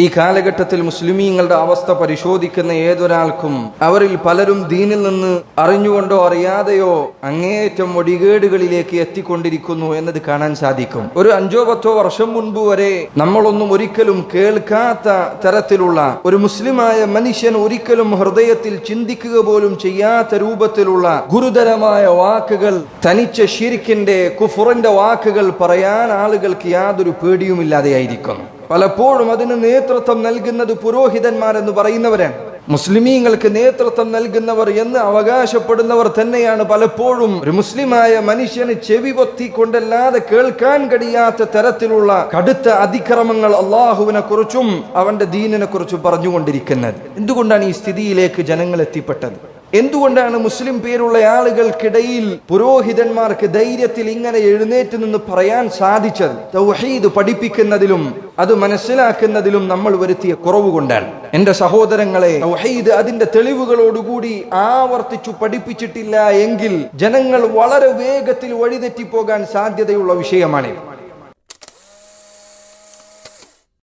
ഈ കാലഘട്ടത്തിൽ മുസ്ലിമീങ്ങളുടെ അവസ്ഥ പരിശോധിക്കുന്ന ഏതൊരാൾക്കും അവരിൽ പലരും ദീനിൽ നിന്ന് അറിഞ്ഞുകൊണ്ടോ അറിയാതെയോ അങ്ങേയറ്റം ഒടികേടുകളിലേക്ക് എത്തിക്കൊണ്ടിരിക്കുന്നു എന്നത് കാണാൻ സാധിക്കും. ഒരു അഞ്ചോ പത്തോ വർഷം മുൻപ് വരെ നമ്മളൊന്നും ഒരിക്കലും കേൾക്കാത്ത തരത്തിലുള്ള ഒരു മുസ്ലിമായ മനുഷ്യൻ ഒരിക്കലും ഹൃദയത്തിൽ ചിന്തിക്കുക പോലും ചെയ്യാത്ത രൂപത്തിലുള്ള ഗുരുതരമായ വാക്കുകൾ തനിച്ച ഷിരിക്കിന്റെ കുഫുറിന്റെ വാക്കുകൾ പറയാൻ ആളുകൾക്ക് യാതൊരു പേടിയുമില്ലാതെയായിരിക്കുന്നു പലപ്പോഴും അതിന് നേതൃത്വം നൽകുന്നത് പുരോഹിതന്മാരെന്ന് പറയുന്നവരാണ്. മുസ്ലിമീങ്ങൾക്ക് നേതൃത്വം നൽകുന്നവർ എന്ന് അവകാശപ്പെടുന്നവർ തന്നെയാണ് പലപ്പോഴും ഒരു മുസ്ലിമായ മനുഷ്യന് ചെവി പൊത്തിക്കൊണ്ടല്ലാതെ കേൾക്കാൻ കഴിയാത്ത തരത്തിലുള്ള കടുത്ത അതിക്രമങ്ങൾ അള്ളാഹുവിനെ കുറിച്ചും അവന്റെ ദീനിനെ കുറിച്ചും പറഞ്ഞുകൊണ്ടിരിക്കുന്നത്. എന്തുകൊണ്ടാണ് ഈ സ്ഥിതിയിലേക്ക് ജനങ്ങൾ എത്തിപ്പെട്ടത്? എന്തുകൊണ്ടാണ് മുസ്ലിം പേരുള്ള ആളുകൾക്കിടയിൽ പുരോഹിതന്മാർക്ക് ധൈര്യത്തിൽ ഇങ്ങനെ എഴുന്നേറ്റ് നിന്ന് പറയാൻ സാധിച്ചത്? തൗഹീദ് പഠിപ്പിക്കുന്നതിലും അത് മനസ്സിലാക്കുന്നതിലും നമ്മൾ വരുത്തിയ കുറവ് കൊണ്ടാണ്. എന്റെ സഹോദരങ്ങളെ തൗഹീദ് അതിന്റെ തെളിവുകളോടുകൂടി ആവർത്തിച്ചു പഠിപ്പിച്ചിട്ടില്ല എങ്കിൽ ജനങ്ങൾ വളരെ വേഗത്തിൽ വഴിതെറ്റിപ്പോകാൻ സാധ്യതയുള്ള വിഷയമാണ്